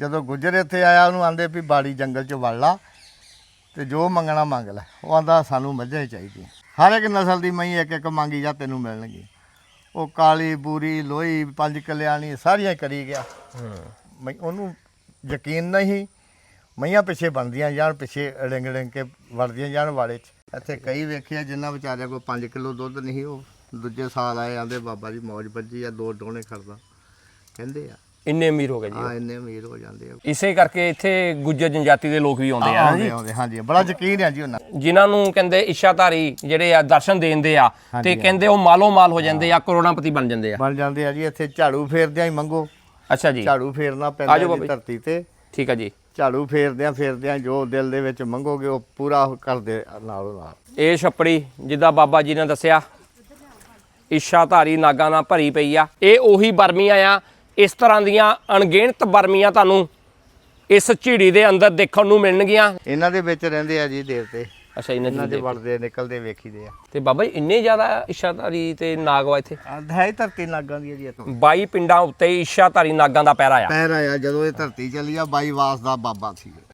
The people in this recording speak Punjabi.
ਜਦੋਂ ਗੁੱਜਰ ਇੱਥੇ ਆਇਆ ਉਹਨੂੰ ਆਂਦੇ ਵੀ ਬਾੜੀ ਜੰਗਲ 'ਚ ਵੜ ਲਾ ਤੇ ਜੋ ਮੰਗਣਾ ਮੰਗ ਲੈ। ਉਹ ਆਂਦਾ ਸਾਨੂੰ ਮੱਝਾਂ ਹੀ ਚਾਹੀਦੀਆਂ। ਹਰ ਇੱਕ ਨਸਲ ਦੀ ਮਈ ਇੱਕ ਇੱਕ ਮੰਗੀ ਜਾ ਤੈਨੂੰ ਮਿਲਣਗੀ। ਉਹ ਕਾਲੀ ਬੂਰੀ ਲੋਹੀ ਪੰਜ ਕਲਿਆਣੀ ਸਾਰੀਆਂ ਕਰੀ ਗਿਆ। ਮੈਂ ਉਹਨੂੰ ਯਕੀਨ ਨਹੀਂ। ਮਈਆਂ ਪਿੱਛੇ ਬਣਦੀਆਂ ਜਾਣ ਪਿੱਛੇ ਡਿੰਗ ਡਿੰਗ ਕੇ ਵੜਦੀਆਂ ਜਾਣ ਵਾਲੇ 'ਚ। ਇੱਥੇ ਕਈ ਵੇਖਿਆ ਜਿੰਨਾ ਵਿਚਾਰਿਆਂ ਕੋਲ 5 ਕਿਲੋ ਦੁੱਧ ਨਹੀਂ ਉਹ ਦੂਜੇ ਸਾਲ ਆਏ ਆਂਦੇ ਬਾਬਾ ਜੀ ਮੌਜ ਵੱਜੀ ਆ ਦੋ ਡੋਣੇ ਖੜਦਾ। ਕਹਿੰਦੇ ਆ ਇੰਨੇ ਅਮੀਰ ਹੋ ਗਏ ਜੀ ਆ ਇੰਨੇ ਅਮੀਰ ਹੋ ਜਾਂਦੇ ਆ। ਇਸੇ ਕਰਕੇ ਇੱਥੇ ਗੁੱਜਰ ਜਨਜਾਤੀ ਦੇ ਲੋਕ ਵੀ ਆਉਂਦੇ ਆ। ਆਉਂਦੇ ਆਉਂਦੇ ਹਾਂਜੀ। ਬੜਾ ਯਕੀਨ ਹੈ ਜੀ ਉਹਨਾਂ ਜਿਨ੍ਹਾਂ ਨੂੰ ਕਹਿੰਦੇ ਇੱਛਾਧਾਰੀ ਜਿਹੜੇ ਆ ਦਰਸ਼ਨ ਦੇਂਦੇ ਆ ਤੇ ਕਹਿੰਦੇ ਉਹ ਮਾਲੋ ਮਾਲ ਹੋ ਜਾਂਦੇ ਆ ਕਰੋੜਾਪਤੀ ਬਣ ਜਾਂਦੇ ਆ। ਬਣ ਜਾਂਦੇ ਆ ਜੀ ਇੱਥੇ ਝਾੜੂ ਫੇਰਦਿਆਂ ਹੀ ਮੰਗੋ। ਅੱਛਾ ਜੀ। ਝਾੜੂ ਫੇਰਨਾ ਪੈਂਦਾ ਜੀ। ਧਰਤੀ ਤੇ। ਠੀਕ ਆ ਜੀ। ਝਾੜੂ ਫੇਰਦਿਆਂ ਫੇਰਦਿਆਂ ਜੋ ਦਿਲ ਦੇ ਵਿੱਚ ਮੰਗੋਗੇ ਉਹ ਪੂਰਾ ਕਰਦੇ ਨਾਲੋਂ ਨਾਲ। ਇਹ ਛੱਪੜੀ ਜਿੱਦਾਂ ਬਾਬਾ ਜੀ ਨੇ ਦੱਸਿਆ ਇੱਛਾਧਾਰੀ ਨਾਗਾਂ ਨਾਲ ਭਰੀ ਪਈ ਆ। ਇਹ ਉਹੀ ਬਰਮੀਆਂ ਆ ਇਸ ਤਰ੍ਹਾਂ ਦੀਆਂ ਅਣਗਿਣਤ ਬਰਮੀਆਂ ਤੁਹਾਨੂੰ ਇਸ ਝਿੜੀ ਦੇ ਅੰਦਰ ਦੇਖਣ ਨੂੰ ਮਿਲਣਗੀਆਂ। ਇਹਨਾਂ ਦੇ ਵਿੱਚ ਰਹਿੰਦੇ ਆ ਜੀ ਦੇਵਤੇ। ਅੱਛਾ ਇਹਨਾਂ ਇਹਨਾਂ ਦੇ ਦੇ ਵੜਦੇ ਨਿਕਲਦੇ ਵੇਖੀਦੇ ਆ। ਤੇ ਬਾਬਾ ਜੀ ਇੰਨੇ ਜ਼ਿਆਦਾ ਇੱਛਾਧਾਰੀ ਤੇ ਨਾਗ ਵਾ ਇੱਥੇ? ਆਹ ਹੈ ਧਰਤੀ ਨਾਗਾਂ ਦੀ ਆ ਜੀ ਇੱਥੋਂ। 22 ਪਿੰਡਾਂ ਉੱਤੇ ਇੱਛਾਧਾਰੀ ਨਾਗਾਂ ਦਾ ਪਹਿਰਾ ਆ ਪੈਰ ਆਇਆ ਜਦੋਂ ਇਹ ਧਰਤੀ ਚੱਲੀ ਆ ਬਾਈ ਵਾਸ ਦਾ ਬਾਬਾ ਸੀ।